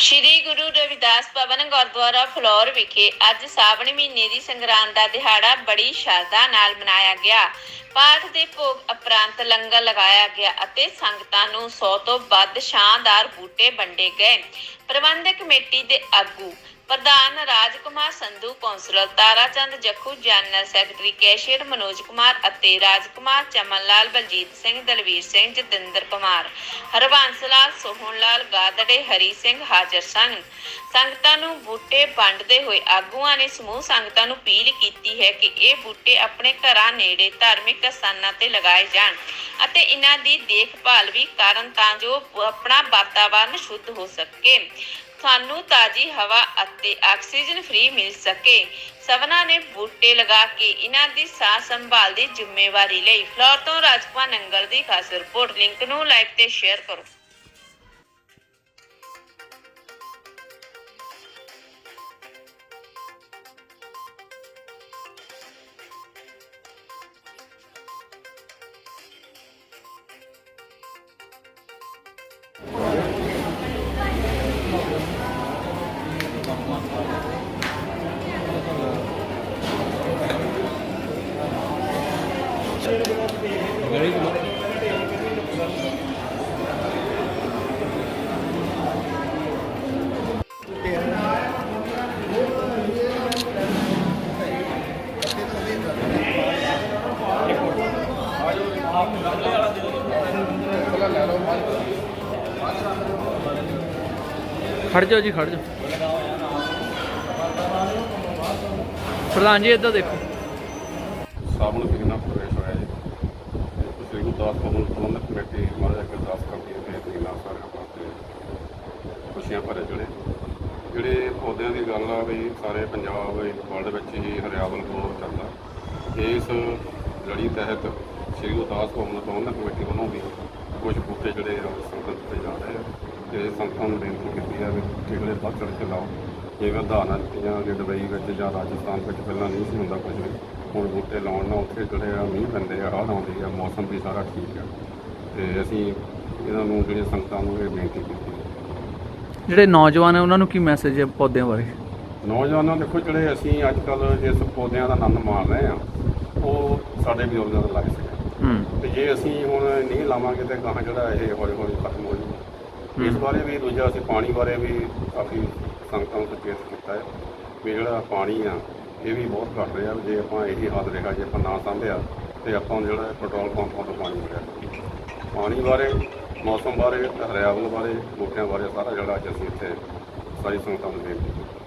ਸ਼੍ਰੀ ਗੁਰੂ ਰਵਿਦਾਸ ਭਵਨ ਗੁਰਦੁਆਰਾ ਫਲੋਰ ਵਿਖੇ ਅੱਜ ਸਾਵਣ ਮਹੀਨੇ ਦੀ ਸੰਗਰਾਂਦ ਦਾ ਦਿਹਾੜਾ ਬੜੀ ਸ਼ਰਧਾ ਨਾਲ ਮਨਾਇਆ ਗਿਆ। ਪਾਠ ਦੇ ਭੋਗ ਉਪਰੰਤ ਲੰਗਰ ਲਗਾਇਆ ਗਿਆ ਅਤੇ ਸੰਗਤਾਂ ਨੂੰ 100 ਤੋਂ ਵੱਧ ਸ਼ਾਨਦਾਰ ਬੂਟੇ ਵੰਡੇ ਗਏ। ਪ੍ਰਬੰਧਕ ਕਮੇਟੀ ਦੇ ਆਗੂ ਪ੍ਰਧਾਨ Rajkumar Sandhu, councillor Tarachand Jakhu, general secretary cashier Manoj Kumar ਅਤੇ ਰਾਜਕੁਮਾਰ ਚਮਨ ਲਾਲ ਬਲਜੀਤ ਸਿੰਘ, ਦਲਵੀਰ ਸਿੰਘ, ਜਤਿੰਦਰ ਕੁਮਾਰ। ਹਰਬੰਸ ਲਾਲ, ਸੋਹਣ ਲਾਲ, ਗਾਦੜੇ, ਹਰੀ ਸਿੰਘ ਹਾਜ਼ਰ ਸਨ। ਸੰਗਤਾਂ ਨੂੰ ਬੂਟੇ ਵੰਡਦੇ ਹੋਏ ਆਗੂਆਂ ਨੇ ਸਮੂਹ ਸੰਗਤਾਂ ਨੂੰ ਅਪੀਲ ਕੀਤੀ ਹੈ ਕਿ ਇਹ ਬੂਟੇ ਆਪਣੇ ਘਰਾਂ ਨੇੜੇ ਧਾਰਮਿਕ ਸਥਾਨਾਂ ਤੇ ਲਗਾਏ ਜਾਣ ਅਤੇ ਇਹਨਾਂ ਦੀ ਦੇਖਭਾਲ ਵੀ ਕਰਨ ਤਾਂ ਜੋ ਆਪਣਾ ਵਾਤਾਵਰਨ ਸ਼ੁੱਧ ਹੋ ਸਕੇ। ਸਾਨੂੰ ਤਾਜ਼ੀ ਹਵਾ ਅਤੇ ਆਕਸੀਜਨ ਫ੍ਰੀ ਮਿਲ ਸਕੇ। ਸਭਨਾਂ ਨੇ ਬੂਟੇ ਲਗਾ ਕੇ ਇਹਨਾਂ ਦੀ ਸਾਹ ਸੰਭਾਲ ਦੀ ਜ਼ਿੰਮੇਵਾਰੀ ਲਈ ਫਲੋਰ ਤੋਂ ਰਾਜਪਾ ਨੰਗਲ ਦੀ ਖਾਸ ਰਿਪੋਰਟ ਲਿੰਕ ਨੂੰ ਲਾਈਕ ਤੇ ਸ਼ੇਅਰ ਕਰੋ। ਖੜ ਜਾਓ ਜੀ, ਖੜ ਜਾਓ। ਪ੍ਰਧਾਨ ਜੀ, ਇੱਧਰ ਦੇਖੋ। ਸਾਵਣ ਮਹੀਨਾ ਪ੍ਰਵੇਸ਼ ਹੋਇਆ ਜੀ। ਸ੍ਰੀ ਗੁਰੂ ਦਾਸ ਭਵਨ ਪ੍ਰਬੰਧਕ ਕਮੇਟੀ ਮਹਾਰਾਜ ਅੱਗੇ ਅਰਦਾਸ ਕਰਦੀ ਹੈ ਕਿ ਮਹੀਨਾ ਸਾਰਿਆਂ ਵਾਸਤੇ ਖੁਸ਼ੀਆਂ ਭਰੇ ਜਿਹੜੇ ਜਿਹੜੇ ਪੌਦਿਆਂ ਦੀ ਗੱਲ ਆ ਵੀ ਸਾਰੇ ਪੰਜਾਬ ਵਰਲਡ ਵਿੱਚ ਹੀ ਹਰਿਆਵਲ ਬਹੁਤ ਚੱਲਦਾ। ਇਸ ਲੜੀ ਤਹਿਤ ਸ੍ਰੀ ਗੁਰਦਾਸ ਭਵਨ ਪ੍ਰਬੰਧਕ ਕਮੇਟੀ ਵੱਲੋਂ ਵੀ ਕੁਝ ਬੂਟੇ ਜਿਹੜੇ ਆ ਉਹ ਸੰਗਤ ਤੇ ਜਾ ਰਹੇ ਆ। ਤੇ ਸੰਗਤਾਂ ਨੂੰ ਬੇਨਤੀ ਕੀਤੀ ਹੈ ਵੀ ਜਿਹੜੇ ਵੱਧ ਚੜ੍ਹ ਕੇ ਲਾਓ। ਜਿਵੇਂ ਉਦਾਹਰਨਾਂ ਦਿੱਤੀਆਂ ਕਿ ਦੁਬਈ ਵਿੱਚ ਜਾਂ ਰਾਜਸਥਾਨ ਵਿੱਚ ਪਹਿਲਾਂ ਨਹੀਂ ਸੀ ਹੁੰਦਾ ਕੁਝ ਵੀ ਹੁਣ ਬੂਟੇ ਲਾਉਣ ਨਾਲ ਉੱਥੇ ਜਿਹੜੇ ਆ ਮੀਂਹ ਪੈਂਦੇ ਆ ਹੜ੍ਹ ਆਉਂਦੇ ਆ ਮੌਸਮ ਵੀ ਸਾਰਾ ਠੀਕ ਆ। ਤੇ ਅਸੀਂ ਇਹਨਾਂ ਨੂੰ ਜਿਹੜੀਆਂ ਸੰਗਤਾਂ ਨੂੰ ਇਹ ਬੇਨਤੀ ਕੀਤੀ ਜਿਹੜੇ ਨੌਜਵਾਨ ਹੈ ਉਹਨਾਂ ਨੂੰ ਕੀ ਮੈਸੇਜ ਹੈ ਪੌਦਿਆਂ ਬਾਰੇ? ਨੌਜਵਾਨਾਂ ਦੇਖੋ ਜਿਹੜੇ ਅਸੀਂ ਅੱਜ ਕੱਲ ਜਿਸ ਪੌਦਿਆਂ ਦਾ ਆਨੰਦ ਮਾਣ ਰਹੇ ਆ ਉਹ ਸਾਡੇ ਬਜ਼ੁਰਗਾਂ ਦਾ ਲੱਗ ਹੂੰ। ਤੇ ਜੇ ਅਸੀਂ ਹੁਣ ਨਹੀਂ ਲਾਵਾਂਗੇ ਤੇ ਗਾਹਾਂ ਜਿਹੜਾ ਇਹ ਹੌਲੀ ਹੌਲੀ ਖਤਮ ਹੋ ਜਾਊਗਾ। ਇਸ ਬਾਰੇ ਵੀ ਦੂਜਾ ਅਸੀਂ ਪਾਣੀ ਬਾਰੇ ਵੀ ਕਾਫੀ ਸੰਗਤਾਂ ਨੂੰ ਸੁਚੇਤ ਕੀਤਾ ਹੈ ਵੀ ਜਿਹੜਾ ਪਾਣੀ ਆ, ਇਹ ਵੀ ਬਹੁਤ ਘੱਟ ਰਿਹਾ ਜੇ ਆਪਾਂ ਇਹੀ ਹਾਲ ਰਿਹਾ ਜੇ ਆਪਾਂ ਨਾ ਸਾਂਭਿਆ ਤੇ ਆਪਾਂ ਨੂੰ ਜਿਹੜਾ ਪੈਟਰੋਲ ਪੰਪਾਂ ਤੋਂ ਪਾਣੀ ਮਿਲਿਆ। ਪਾਣੀ ਬਾਰੇ, ਮੌਸਮ ਬਾਰੇ, ਹਰਿਆਵਲ ਬਾਰੇ, ਬੂਟਿਆਂ ਬਾਰੇ ਸਾਰਾ ਜਿਹੜਾ ਅੱਜ ਅਸੀਂ ਇੱਥੇ ਸਾਰੀ ਸੰਗਤਾਂ ਨੂੰ ਬੇਨਤੀ ਕੀਤੀ।